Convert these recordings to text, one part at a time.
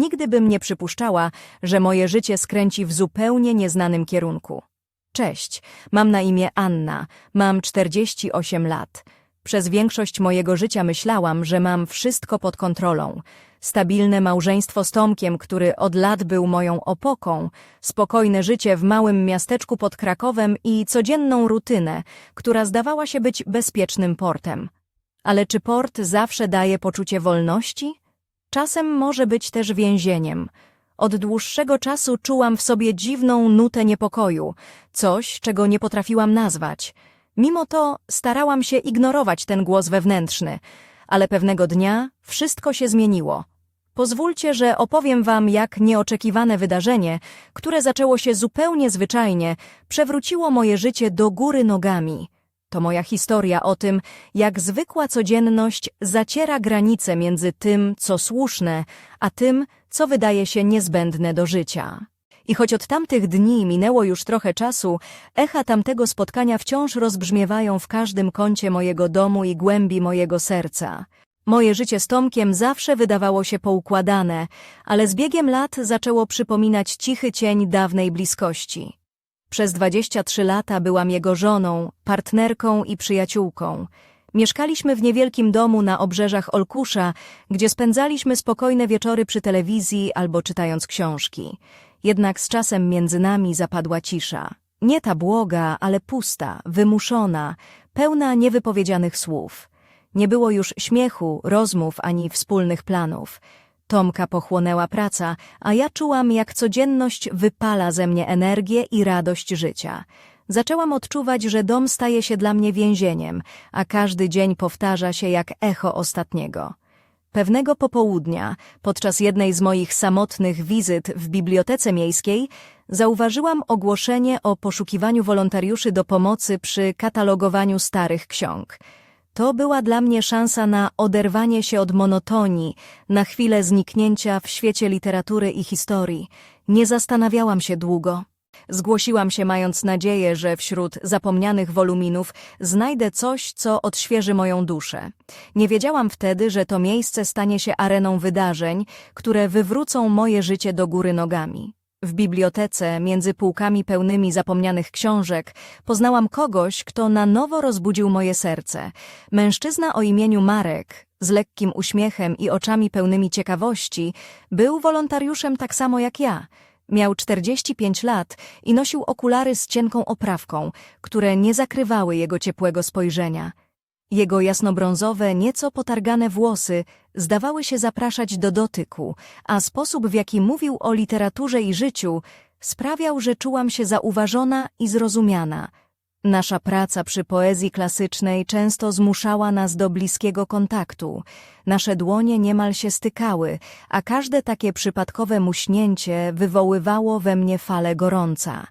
Nigdy bym nie przypuszczała, że moje życie skręci w zupełnie nieznanym kierunku. Cześć, mam na imię Anna, mam 48 lat. Przez większość mojego życia myślałam, że mam wszystko pod kontrolą. Stabilne małżeństwo z Tomkiem, który od lat był moją opoką, spokojne życie w małym miasteczku pod Krakowem i codzienną rutynę, która zdawała się być bezpiecznym portem. Ale czy port zawsze daje poczucie wolności? Czasem może być też więzieniem. Od dłuższego czasu czułam w sobie dziwną nutę niepokoju, coś, czego nie potrafiłam nazwać. Mimo to starałam się ignorować ten głos wewnętrzny, ale pewnego dnia wszystko się zmieniło. Pozwólcie, że opowiem wam, jak nieoczekiwane wydarzenie, które zaczęło się zupełnie zwyczajnie, przewróciło moje życie do góry nogami. To moja historia o tym, jak zwykła codzienność zaciera granice między tym, co słuszne, a tym, co wydaje się niezbędne do życia. I choć od tamtych dni minęło już trochę czasu, echa tamtego spotkania wciąż rozbrzmiewają w każdym kącie mojego domu i głębi mojego serca. Moje życie z Tomkiem zawsze wydawało się poukładane, ale z biegiem lat zaczęło przypominać cichy cień dawnej bliskości. Przez 23 lata byłam jego żoną, partnerką i przyjaciółką. Mieszkaliśmy w niewielkim domu na obrzeżach Olkusza, gdzie spędzaliśmy spokojne wieczory przy telewizji albo czytając książki. Jednak z czasem między nami zapadła cisza. Nie ta błoga, ale pusta, wymuszona, pełna niewypowiedzianych słów. Nie było już śmiechu, rozmów ani wspólnych planów. Tomka pochłonęła praca, a ja czułam, jak codzienność wypala ze mnie energię i radość życia. Zaczęłam odczuwać, że dom staje się dla mnie więzieniem, a każdy dzień powtarza się jak echo ostatniego. Pewnego popołudnia, podczas jednej z moich samotnych wizyt w bibliotece miejskiej, zauważyłam ogłoszenie o poszukiwaniu wolontariuszy do pomocy przy katalogowaniu starych ksiąg. To była dla mnie szansa na oderwanie się od monotonii, na chwilę zniknięcia w świecie literatury i historii. Nie zastanawiałam się długo. Zgłosiłam się mając nadzieję, że wśród zapomnianych woluminów znajdę coś, co odświeży moją duszę. Nie wiedziałam wtedy, że to miejsce stanie się areną wydarzeń, które wywrócą moje życie do góry nogami. W bibliotece, między półkami pełnymi zapomnianych książek, poznałam kogoś, kto na nowo rozbudził moje serce. Mężczyzna o imieniu Marek, z lekkim uśmiechem i oczami pełnymi ciekawości, był wolontariuszem tak samo jak ja. Miał 45 lat i nosił okulary z cienką oprawką, które nie zakrywały jego ciepłego spojrzenia. Jego jasnobrązowe, nieco potargane włosy zdawały się zapraszać do dotyku, a sposób, w jaki mówił o literaturze i życiu, sprawiał, że czułam się zauważona i zrozumiana. Nasza praca przy poezji klasycznej często zmuszała nas do bliskiego kontaktu. Nasze dłonie niemal się stykały, a każde takie przypadkowe muśnięcie wywoływało we mnie falę gorąca.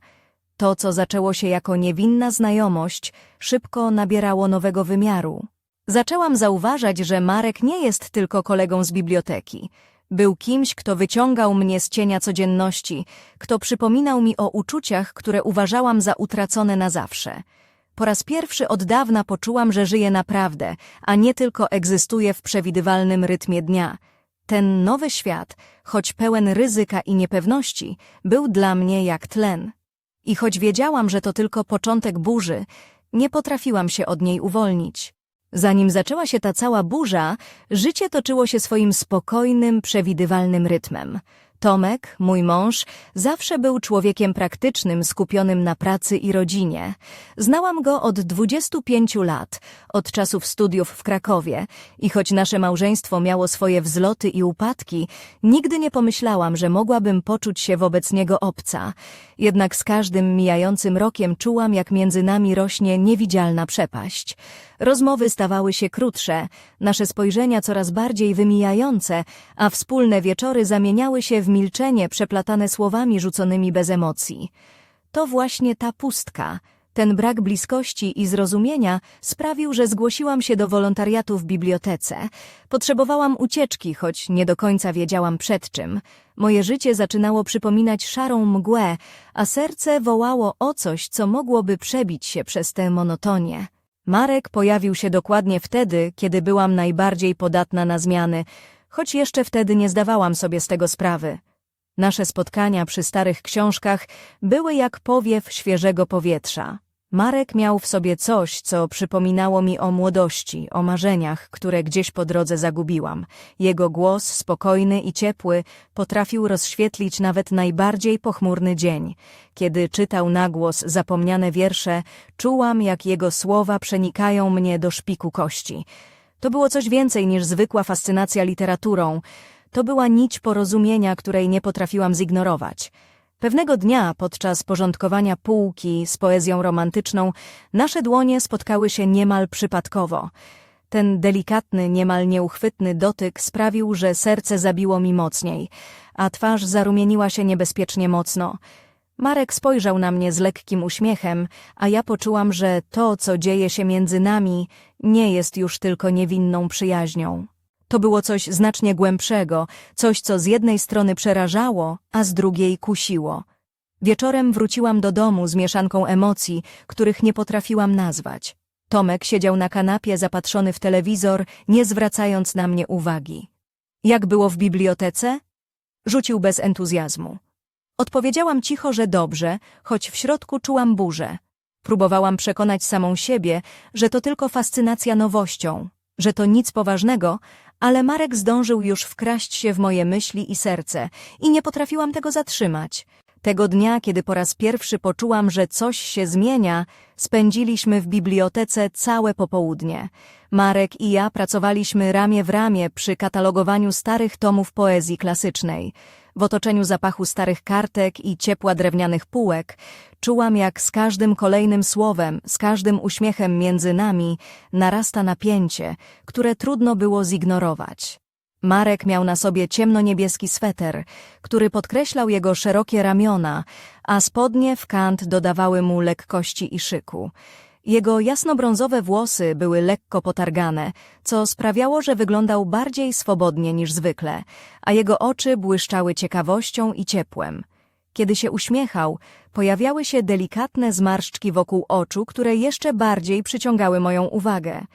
To, co zaczęło się jako niewinna znajomość, szybko nabierało nowego wymiaru. Zaczęłam zauważać, że Marek nie jest tylko kolegą z biblioteki. Był kimś, kto wyciągał mnie z cienia codzienności, kto przypominał mi o uczuciach, które uważałam za utracone na zawsze. Po raz pierwszy od dawna poczułam, że żyję naprawdę, a nie tylko egzystuję w przewidywalnym rytmie dnia. Ten nowy świat, choć pełen ryzyka i niepewności, był dla mnie jak tlen. I choć wiedziałam, że to tylko początek burzy, nie potrafiłam się od niej uwolnić. Zanim zaczęła się ta cała burza, życie toczyło się swoim spokojnym, przewidywalnym rytmem. Tomek, mój mąż, zawsze był człowiekiem praktycznym, skupionym na pracy i rodzinie. Znałam go od 25 lat, od czasów studiów w Krakowie i choć nasze małżeństwo miało swoje wzloty i upadki, nigdy nie pomyślałam, że mogłabym poczuć się wobec niego obca. Jednak z każdym mijającym rokiem czułam, jak między nami rośnie niewidzialna przepaść. Rozmowy stawały się krótsze, nasze spojrzenia coraz bardziej wymijające, a wspólne wieczory zamieniały się w milczenie przeplatane słowami rzuconymi bez emocji. To właśnie ta pustka, ten brak bliskości i zrozumienia sprawił, że zgłosiłam się do wolontariatu w bibliotece. Potrzebowałam ucieczki, choć nie do końca wiedziałam przed czym. Moje życie zaczynało przypominać szarą mgłę, a serce wołało o coś, co mogłoby przebić się przez tę monotonię. Marek pojawił się dokładnie wtedy, kiedy byłam najbardziej podatna na zmiany. choć jeszcze wtedy nie zdawałam sobie z tego sprawy. Nasze spotkania przy starych książkach były jak powiew świeżego powietrza. Marek miał w sobie coś, co przypominało mi o młodości, o marzeniach, które gdzieś po drodze zagubiłam. Jego głos, spokojny i ciepły, potrafił rozświetlić nawet najbardziej pochmurny dzień. Kiedy czytał na głos zapomniane wiersze, czułam, jak jego słowa przenikają mnie do szpiku kości. To było coś więcej niż zwykła fascynacja literaturą. To była nić porozumienia, której nie potrafiłam zignorować. Pewnego dnia, podczas porządkowania półki z poezją romantyczną, nasze dłonie spotkały się niemal przypadkowo. Ten delikatny, niemal nieuchwytny dotyk sprawił, że serce zabiło mi mocniej, a twarz zarumieniła się niebezpiecznie mocno. Marek spojrzał na mnie z lekkim uśmiechem, a ja poczułam, że to, co dzieje się między nami, nie jest już tylko niewinną przyjaźnią. To było coś znacznie głębszego, coś, co z jednej strony przerażało, a z drugiej kusiło. Wieczorem wróciłam do domu z mieszanką emocji, których nie potrafiłam nazwać. Tomek siedział na kanapie zapatrzony w telewizor, nie zwracając na mnie uwagi. Jak było w bibliotece? Rzucił bez entuzjazmu. Odpowiedziałam cicho, że dobrze, choć w środku czułam burzę. Próbowałam przekonać samą siebie, że to tylko fascynacja nowością, że to nic poważnego, ale Marek zdążył już wkraść się w moje myśli i serce i nie potrafiłam tego zatrzymać. Tego dnia, kiedy po raz pierwszy poczułam, że coś się zmienia, spędziliśmy w bibliotece całe popołudnie. Marek i ja pracowaliśmy ramię w ramię przy katalogowaniu starych tomów poezji klasycznej. W otoczeniu zapachu starych kartek i ciepła drewnianych półek czułam, jak z każdym kolejnym słowem, z każdym uśmiechem między nami narasta napięcie, które trudno było zignorować. Marek miał na sobie ciemno-niebieski sweter, który podkreślał jego szerokie ramiona, a spodnie w kant dodawały mu lekkości i szyku. Jego jasnobrązowe włosy były lekko potargane, co sprawiało, że wyglądał bardziej swobodnie niż zwykle, a jego oczy błyszczały ciekawością i ciepłem. Kiedy się uśmiechał, pojawiały się delikatne zmarszczki wokół oczu, które jeszcze bardziej przyciągały moją uwagę.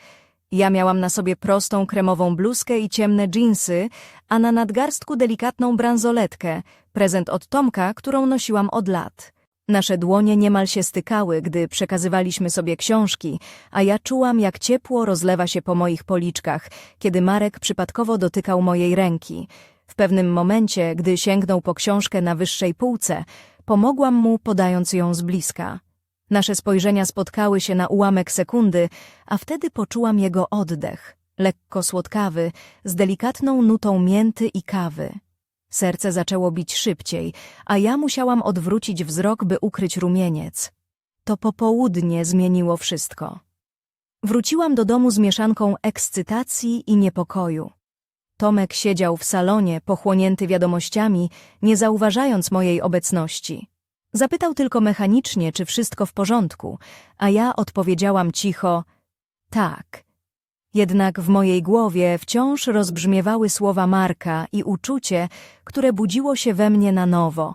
Ja miałam na sobie prostą kremową bluzkę i ciemne dżinsy, a na nadgarstku delikatną bransoletkę, prezent od Tomka, którą nosiłam od lat. Nasze dłonie niemal się stykały, gdy przekazywaliśmy sobie książki, a ja czułam, jak ciepło rozlewa się po moich policzkach, kiedy Marek przypadkowo dotykał mojej ręki. W pewnym momencie, gdy sięgnął po książkę na wyższej półce, pomogłam mu, podając ją z bliska. Nasze spojrzenia spotkały się na ułamek sekundy, a wtedy poczułam jego oddech, lekko słodkawy, z delikatną nutą mięty i kawy. Serce zaczęło bić szybciej, a ja musiałam odwrócić wzrok, by ukryć rumieniec. To popołudnie zmieniło wszystko. Wróciłam do domu z mieszanką ekscytacji i niepokoju. Tomek siedział w salonie, pochłonięty wiadomościami, nie zauważając mojej obecności. Zapytał tylko mechanicznie, czy wszystko w porządku, a ja odpowiedziałam cicho – tak. Jednak w mojej głowie wciąż rozbrzmiewały słowa Marka i uczucie, które budziło się we mnie na nowo.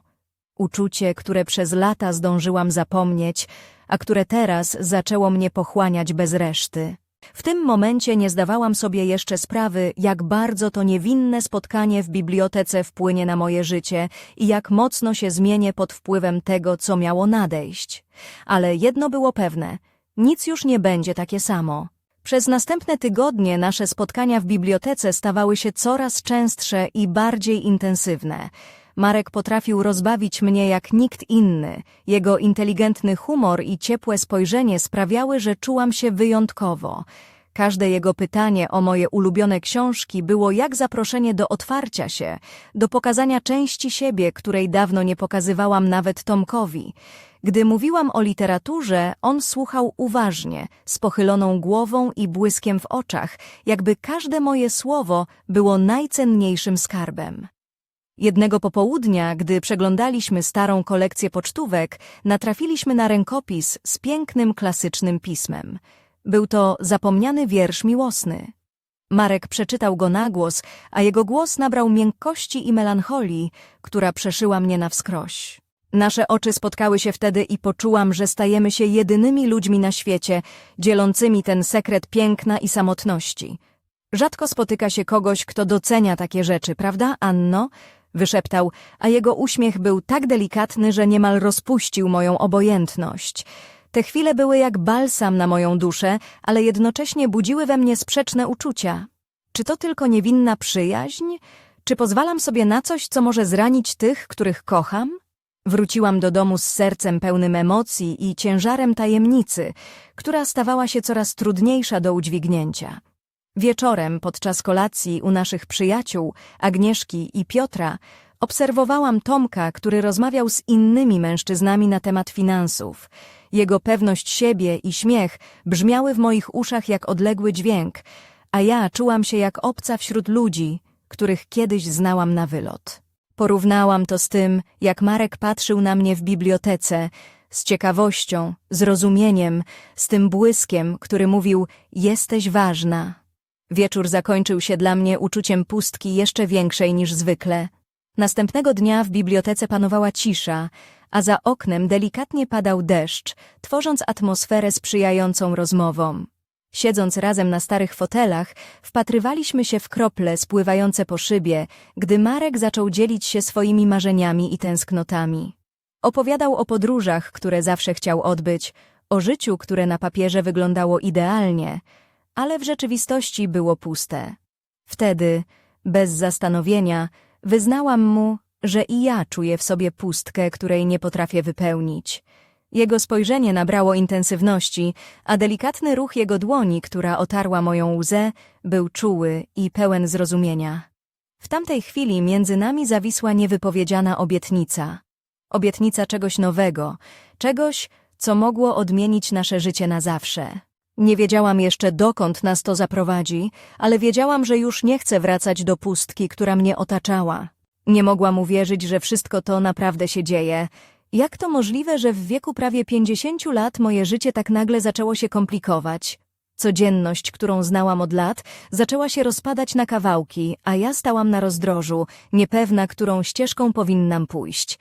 Uczucie, które przez lata zdążyłam zapomnieć, a które teraz zaczęło mnie pochłaniać bez reszty. W tym momencie nie zdawałam sobie jeszcze sprawy, jak bardzo to niewinne spotkanie w bibliotece wpłynie na moje życie i jak mocno się zmienię pod wpływem tego, co miało nadejść. Ale jedno było pewne, nic już nie będzie takie samo. Przez następne tygodnie nasze spotkania w bibliotece stawały się coraz częstsze i bardziej intensywne. Marek potrafił rozbawić mnie jak nikt inny. Jego inteligentny humor i ciepłe spojrzenie sprawiały, że czułam się wyjątkowo. Każde jego pytanie o moje ulubione książki było jak zaproszenie do otwarcia się, do pokazania części siebie, której dawno nie pokazywałam nawet Tomkowi. Gdy mówiłam o literaturze, on słuchał uważnie, z pochyloną głową i błyskiem w oczach, jakby każde moje słowo było najcenniejszym skarbem. Jednego popołudnia, gdy przeglądaliśmy starą kolekcję pocztówek, natrafiliśmy na rękopis z pięknym, klasycznym pismem. Był to zapomniany wiersz miłosny. Marek przeczytał go na głos, a jego głos nabrał miękkości i melancholii, która przeszyła mnie na wskroś. Nasze oczy spotkały się wtedy i poczułam, że stajemy się jedynymi ludźmi na świecie, dzielącymi ten sekret piękna i samotności. Rzadko spotyka się kogoś, kto docenia takie rzeczy, prawda, Anno? Wyszeptał, a jego uśmiech był tak delikatny, że niemal rozpuścił moją obojętność. Te chwile były jak balsam na moją duszę, ale jednocześnie budziły we mnie sprzeczne uczucia. Czy to tylko niewinna przyjaźń? Czy pozwalam sobie na coś, co może zranić tych, których kocham? Wróciłam do domu z sercem pełnym emocji i ciężarem tajemnicy, która stawała się coraz trudniejsza do udźwignięcia. Wieczorem, podczas kolacji u naszych przyjaciół, Agnieszki i Piotra, obserwowałam Tomka, który rozmawiał z innymi mężczyznami na temat finansów. Jego pewność siebie i śmiech brzmiały w moich uszach jak odległy dźwięk, a ja czułam się jak obca wśród ludzi, których kiedyś znałam na wylot. Porównałam to z tym, jak Marek patrzył na mnie w bibliotece, z ciekawością, zrozumieniem, z tym błyskiem, który mówił: Jesteś ważna. Wieczór zakończył się dla mnie uczuciem pustki jeszcze większej niż zwykle. Następnego dnia w bibliotece panowała cisza, a za oknem delikatnie padał deszcz, tworząc atmosferę sprzyjającą rozmowom. Siedząc razem na starych fotelach, wpatrywaliśmy się w krople spływające po szybie, gdy Marek zaczął dzielić się swoimi marzeniami i tęsknotami. Opowiadał o podróżach, które zawsze chciał odbyć, o życiu, które na papierze wyglądało idealnie, ale w rzeczywistości było puste. Wtedy, bez zastanowienia, wyznałam mu, że i ja czuję w sobie pustkę, której nie potrafię wypełnić. Jego spojrzenie nabrało intensywności, a delikatny ruch jego dłoni, która otarła moją łzę, był czuły i pełen zrozumienia. W tamtej chwili między nami zawisła niewypowiedziana obietnica. Obietnica czegoś nowego, czegoś, co mogło odmienić nasze życie na zawsze. Nie wiedziałam jeszcze, dokąd nas to zaprowadzi, ale wiedziałam, że już nie chcę wracać do pustki, która mnie otaczała. Nie mogłam uwierzyć, że wszystko to naprawdę się dzieje. Jak to możliwe, że w wieku prawie pięćdziesięciu lat moje życie tak nagle zaczęło się komplikować? Codzienność, którą znałam od lat, zaczęła się rozpadać na kawałki, a ja stałam na rozdrożu, niepewna, którą ścieżką powinnam pójść.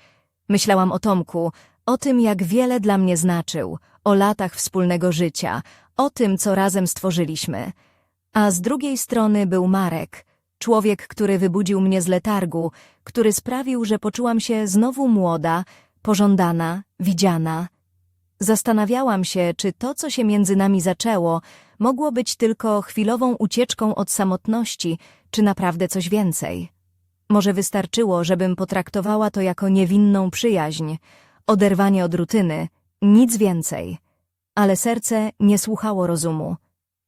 Myślałam o Tomku, o tym, jak wiele dla mnie znaczył, o latach wspólnego życia, o tym, co razem stworzyliśmy. A z drugiej strony był Marek, człowiek, który wybudził mnie z letargu, który sprawił, że poczułam się znowu młoda, pożądana, widziana. Zastanawiałam się, czy to, co się między nami zaczęło, mogło być tylko chwilową ucieczką od samotności, czy naprawdę coś więcej. Może wystarczyło, żebym potraktowała to jako niewinną przyjaźń, oderwanie od rutyny, nic więcej. Ale serce nie słuchało rozumu.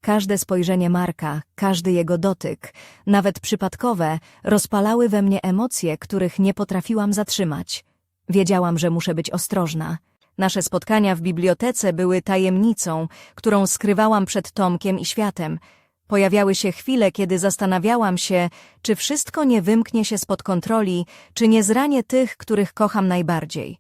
Każde spojrzenie Marka, każdy jego dotyk, nawet przypadkowe, rozpalały we mnie emocje, których nie potrafiłam zatrzymać. Wiedziałam, że muszę być ostrożna. Nasze spotkania w bibliotece były tajemnicą, którą skrywałam przed Tomkiem i światem. Pojawiały się chwile, kiedy zastanawiałam się, czy wszystko nie wymknie się spod kontroli, czy nie zranię tych, których kocham najbardziej.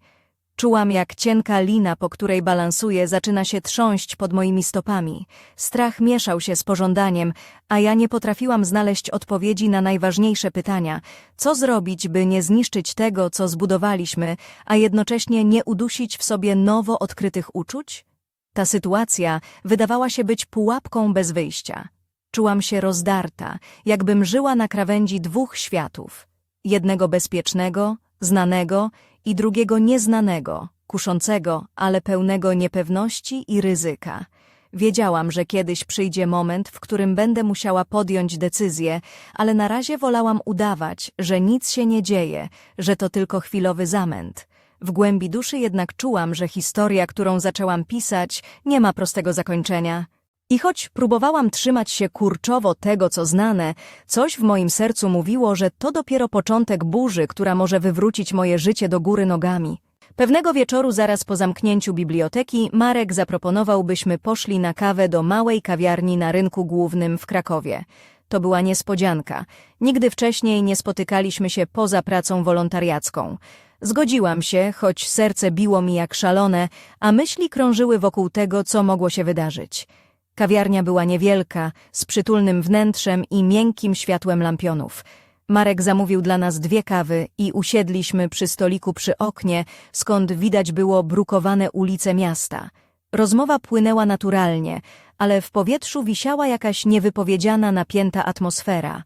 Czułam, jak cienka lina, po której balansuję, zaczyna się trząść pod moimi stopami. Strach mieszał się z pożądaniem, a ja nie potrafiłam znaleźć odpowiedzi na najważniejsze pytania. Co zrobić, by nie zniszczyć tego, co zbudowaliśmy, a jednocześnie nie udusić w sobie nowo odkrytych uczuć? Ta sytuacja wydawała się być pułapką bez wyjścia. Czułam się rozdarta, jakbym żyła na krawędzi dwóch światów. Jednego bezpiecznego, znanego i drugiego nieznanego, kuszącego, ale pełnego niepewności i ryzyka. Wiedziałam, że kiedyś przyjdzie moment, w którym będę musiała podjąć decyzję, ale na razie wolałam udawać, że nic się nie dzieje, że to tylko chwilowy zamęt. W głębi duszy jednak czułam, że historia, którą zaczęłam pisać, nie ma prostego zakończenia. I choć próbowałam trzymać się kurczowo tego, co znane, coś w moim sercu mówiło, że to dopiero początek burzy, która może wywrócić moje życie do góry nogami. Pewnego wieczoru zaraz po zamknięciu biblioteki Marek zaproponował, byśmy poszli na kawę do małej kawiarni na rynku głównym w Krakowie. To była niespodzianka. Nigdy wcześniej nie spotykaliśmy się poza pracą wolontariacką. Zgodziłam się, choć serce biło mi jak szalone, a myśli krążyły wokół tego, co mogło się wydarzyć. Kawiarnia była niewielka, z przytulnym wnętrzem i miękkim światłem lampionów. Marek zamówił dla nas dwie kawy i usiedliśmy przy stoliku przy oknie, skąd widać było brukowane ulice miasta. Rozmowa płynęła naturalnie, ale w powietrzu wisiała jakaś niewypowiedziana, napięta atmosfera.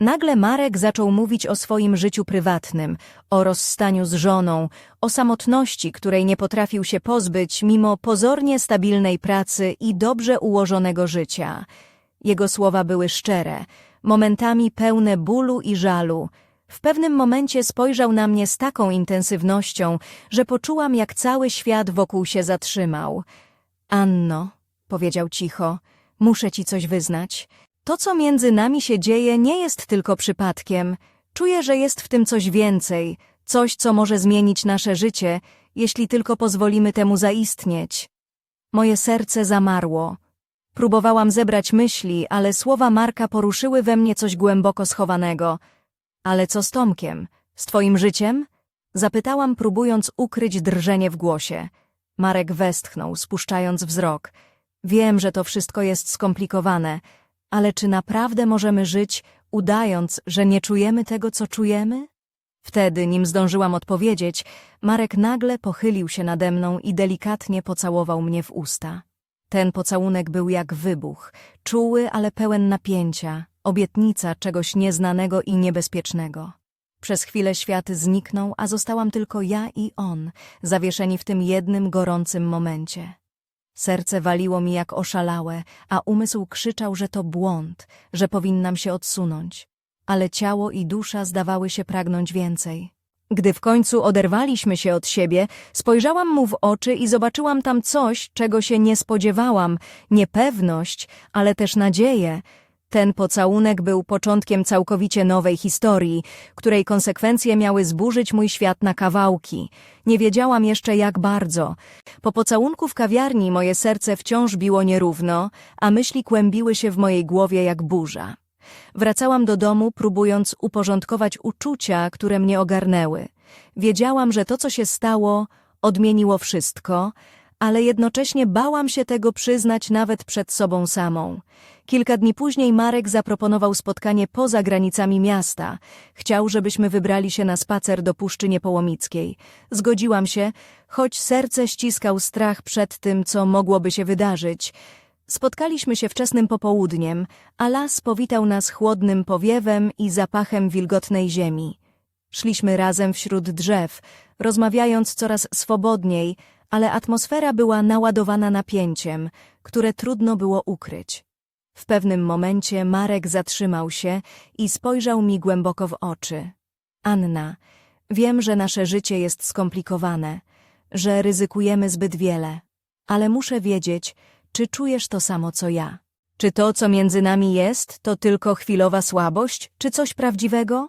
Nagle Marek zaczął mówić o swoim życiu prywatnym, o rozstaniu z żoną, o samotności, której nie potrafił się pozbyć mimo pozornie stabilnej pracy i dobrze ułożonego życia. Jego słowa były szczere, momentami pełne bólu i żalu. W pewnym momencie spojrzał na mnie z taką intensywnością, że poczułam, jak cały świat wokół się zatrzymał. Anno, powiedział cicho, muszę ci coś wyznać. To, co między nami się dzieje, nie jest tylko przypadkiem. Czuję, że jest w tym coś więcej, coś, co może zmienić nasze życie, jeśli tylko pozwolimy temu zaistnieć. Moje serce zamarło. Próbowałam zebrać myśli, ale słowa Marka poruszyły we mnie coś głęboko schowanego. Ale co z Tomkiem? Z twoim życiem? Zapytałam, próbując ukryć drżenie w głosie. Marek westchnął, spuszczając wzrok. Wiem, że to wszystko jest skomplikowane, ale czy naprawdę możemy żyć, udając, że nie czujemy tego, co czujemy? Wtedy, nim zdążyłam odpowiedzieć, Marek nagle pochylił się nade mną i delikatnie pocałował mnie w usta. Ten pocałunek był jak wybuch, czuły, ale pełen napięcia, obietnica czegoś nieznanego i niebezpiecznego. Przez chwilę świat zniknął, a zostałam tylko ja i on, zawieszeni w tym jednym gorącym momencie. Serce waliło mi jak oszalałe, a umysł krzyczał, że to błąd, że powinnam się odsunąć. Ale ciało i dusza zdawały się pragnąć więcej. Gdy w końcu oderwaliśmy się od siebie, spojrzałam mu w oczy i zobaczyłam tam coś, czego się nie spodziewałam, niepewność, ale też nadzieję. Ten pocałunek był początkiem całkowicie nowej historii, której konsekwencje miały zburzyć mój świat na kawałki. Nie wiedziałam jeszcze jak bardzo. Po pocałunku w kawiarni moje serce wciąż biło nierówno, a myśli kłębiły się w mojej głowie jak burza. Wracałam do domu, próbując uporządkować uczucia, które mnie ogarnęły. Wiedziałam, że to, co się stało, odmieniło wszystko, ale jednocześnie bałam się tego przyznać nawet przed sobą samą. Kilka dni później Marek zaproponował spotkanie poza granicami miasta. Chciał, żebyśmy wybrali się na spacer do Puszczy Niepołomickiej. Zgodziłam się, choć serce ściskał strach przed tym, co mogłoby się wydarzyć. Spotkaliśmy się wczesnym popołudniem, a las powitał nas chłodnym powiewem i zapachem wilgotnej ziemi. Szliśmy razem wśród drzew, rozmawiając coraz swobodniej, ale atmosfera była naładowana napięciem, które trudno było ukryć. W pewnym momencie Marek zatrzymał się i spojrzał mi głęboko w oczy. Anna, wiem, że nasze życie jest skomplikowane, że ryzykujemy zbyt wiele, ale muszę wiedzieć, czy czujesz to samo co ja. Czy to, co między nami jest, to tylko chwilowa słabość, czy coś prawdziwego?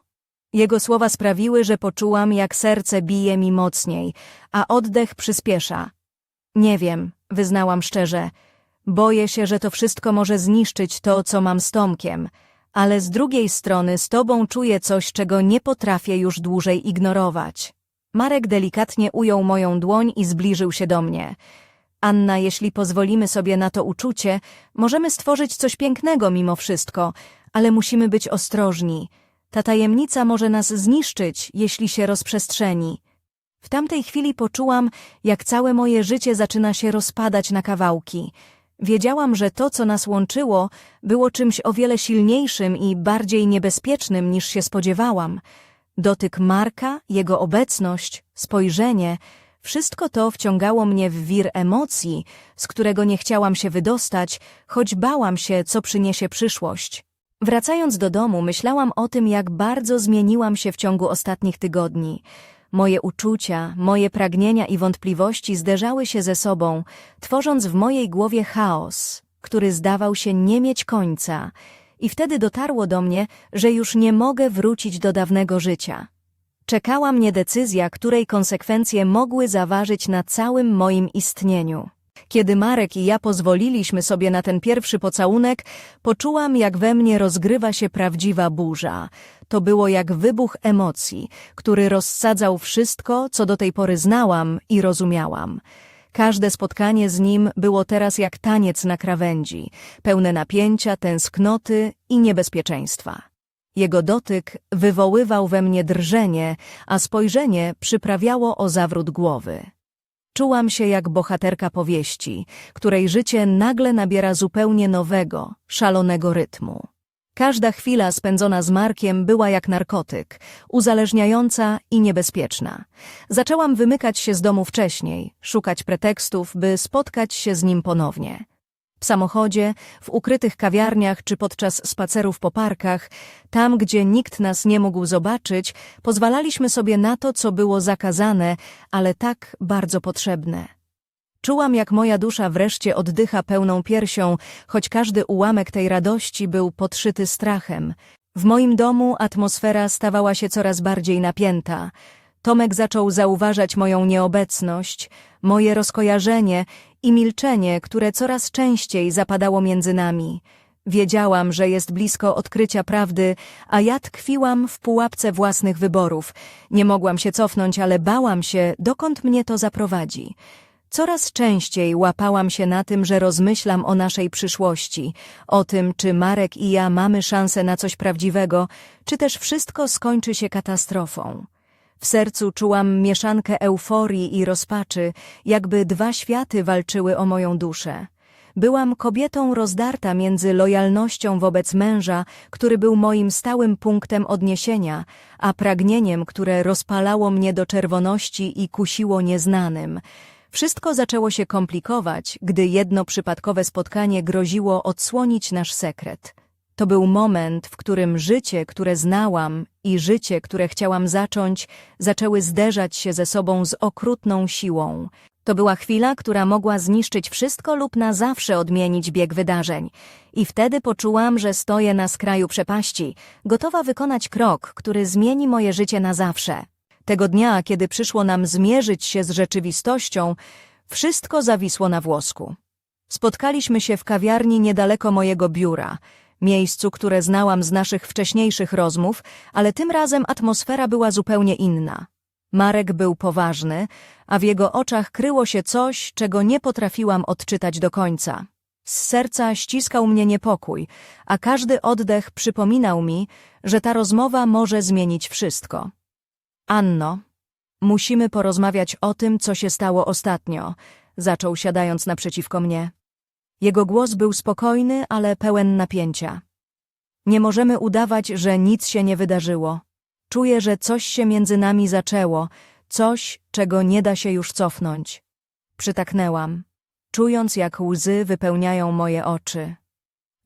Jego słowa sprawiły, że poczułam, jak serce bije mi mocniej, a oddech przyspiesza. Nie wiem, wyznałam szczerze. Boję się, że to wszystko może zniszczyć to, co mam z Tomkiem, ale z drugiej strony z tobą czuję coś, czego nie potrafię już dłużej ignorować. Marek delikatnie ujął moją dłoń i zbliżył się do mnie. Anna, jeśli pozwolimy sobie na to uczucie, możemy stworzyć coś pięknego mimo wszystko, ale musimy być ostrożni. Ta tajemnica może nas zniszczyć, jeśli się rozprzestrzeni. W tamtej chwili poczułam, jak całe moje życie zaczyna się rozpadać na kawałki. Wiedziałam, że to, co nas łączyło, było czymś o wiele silniejszym i bardziej niebezpiecznym niż się spodziewałam. Dotyk Marka, jego obecność, spojrzenie, wszystko to wciągało mnie w wir emocji, z którego nie chciałam się wydostać, choć bałam się, co przyniesie przyszłość. Wracając do domu, myślałam o tym, jak bardzo zmieniłam się w ciągu ostatnich tygodni. Moje uczucia, moje pragnienia i wątpliwości zderzały się ze sobą, tworząc w mojej głowie chaos, który zdawał się nie mieć końca. I wtedy dotarło do mnie, że już nie mogę wrócić do dawnego życia. Czekała mnie decyzja, której konsekwencje mogły zaważyć na całym moim istnieniu. Kiedy Marek i ja pozwoliliśmy sobie na ten pierwszy pocałunek, poczułam, jak we mnie rozgrywa się prawdziwa burza. To było jak wybuch emocji, który rozsadzał wszystko, co do tej pory znałam i rozumiałam. Każde spotkanie z nim było teraz jak taniec na krawędzi, pełne napięcia, tęsknoty i niebezpieczeństwa. Jego dotyk wywoływał we mnie drżenie, a spojrzenie przyprawiało o zawrót głowy. Czułam się jak bohaterka powieści, której życie nagle nabiera zupełnie nowego, szalonego rytmu. Każda chwila spędzona z Markiem była jak narkotyk, uzależniająca i niebezpieczna. Zaczęłam wymykać się z domu wcześniej, szukać pretekstów, by spotkać się z nim ponownie. W samochodzie, w ukrytych kawiarniach czy podczas spacerów po parkach, tam gdzie nikt nas nie mógł zobaczyć, pozwalaliśmy sobie na to, co było zakazane, ale tak bardzo potrzebne. Czułam, jak moja dusza wreszcie oddycha pełną piersią, choć każdy ułamek tej radości był podszyty strachem. W moim domu atmosfera stawała się coraz bardziej napięta. Tomek zaczął zauważać moją nieobecność, moje rozkojarzenie i milczenie, które coraz częściej zapadało między nami. Wiedziałam, że jest blisko odkrycia prawdy, a ja tkwiłam w pułapce własnych wyborów. Nie mogłam się cofnąć, ale bałam się, dokąd mnie to zaprowadzi. Coraz częściej łapałam się na tym, że rozmyślam o naszej przyszłości, o tym, czy Marek i ja mamy szansę na coś prawdziwego, czy też wszystko skończy się katastrofą. W sercu czułam mieszankę euforii i rozpaczy, jakby dwa światy walczyły o moją duszę. Byłam kobietą rozdarta między lojalnością wobec męża, który był moim stałym punktem odniesienia, a pragnieniem, które rozpalało mnie do czerwoności i kusiło nieznanym. Wszystko zaczęło się komplikować, gdy jedno przypadkowe spotkanie groziło odsłonić nasz sekret. To był moment, w którym życie, które znałam i życie, które chciałam zacząć, zaczęły zderzać się ze sobą z okrutną siłą. To była chwila, która mogła zniszczyć wszystko lub na zawsze odmienić bieg wydarzeń. I wtedy poczułam, że stoję na skraju przepaści, gotowa wykonać krok, który zmieni moje życie na zawsze. Tego dnia, kiedy przyszło nam zmierzyć się z rzeczywistością, wszystko zawisło na włosku. Spotkaliśmy się w kawiarni niedaleko mojego biura, miejscu, które znałam z naszych wcześniejszych rozmów, ale tym razem atmosfera była zupełnie inna. Marek był poważny, a w jego oczach kryło się coś, czego nie potrafiłam odczytać do końca. Z serca ściskał mnie niepokój, a każdy oddech przypominał mi, że ta rozmowa może zmienić wszystko. Anno, musimy porozmawiać o tym, co się stało ostatnio, zaczął siadając naprzeciwko mnie. Jego głos był spokojny, ale pełen napięcia. Nie możemy udawać, że nic się nie wydarzyło. Czuję, że coś się między nami zaczęło, coś, czego nie da się już cofnąć. Przytaknęłam, czując, jak łzy wypełniają moje oczy.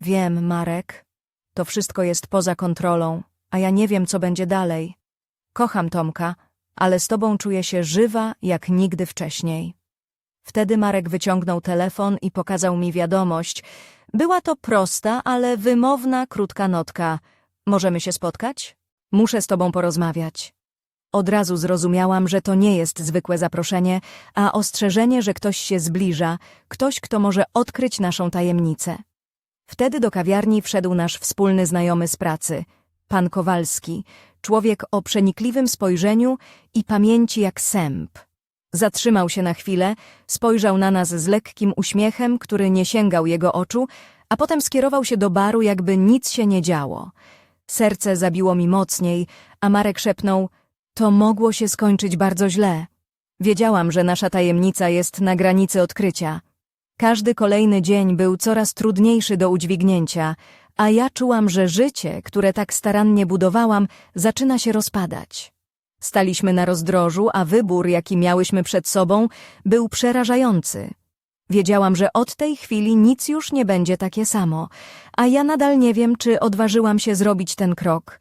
Wiem, Marek, to wszystko jest poza kontrolą, a ja nie wiem, co będzie dalej. Kocham Tomka, ale z tobą czuję się żywa jak nigdy wcześniej. Wtedy Marek wyciągnął telefon i pokazał mi wiadomość. Była to prosta, ale wymowna, krótka notka. Możemy się spotkać? Muszę z tobą porozmawiać. Od razu zrozumiałam, że to nie jest zwykłe zaproszenie, a ostrzeżenie, że ktoś się zbliża, ktoś, kto może odkryć naszą tajemnicę. Wtedy do kawiarni wszedł nasz wspólny znajomy z pracy, pan Kowalski, człowiek o przenikliwym spojrzeniu i pamięci jak sęp. Zatrzymał się na chwilę, spojrzał na nas z lekkim uśmiechem, który nie sięgał jego oczu, a potem skierował się do baru, jakby nic się nie działo. Serce zabiło mi mocniej, a Marek szepnął, to mogło się skończyć bardzo źle. Wiedziałam, że nasza tajemnica jest na granicy odkrycia. Każdy kolejny dzień był coraz trudniejszy do udźwignięcia, a ja czułam, że życie, które tak starannie budowałam, zaczyna się rozpadać. Staliśmy na rozdrożu, a wybór, jaki miałyśmy przed sobą, był przerażający. Wiedziałam, że od tej chwili nic już nie będzie takie samo, a ja nadal nie wiem, czy odważyłam się zrobić ten krok.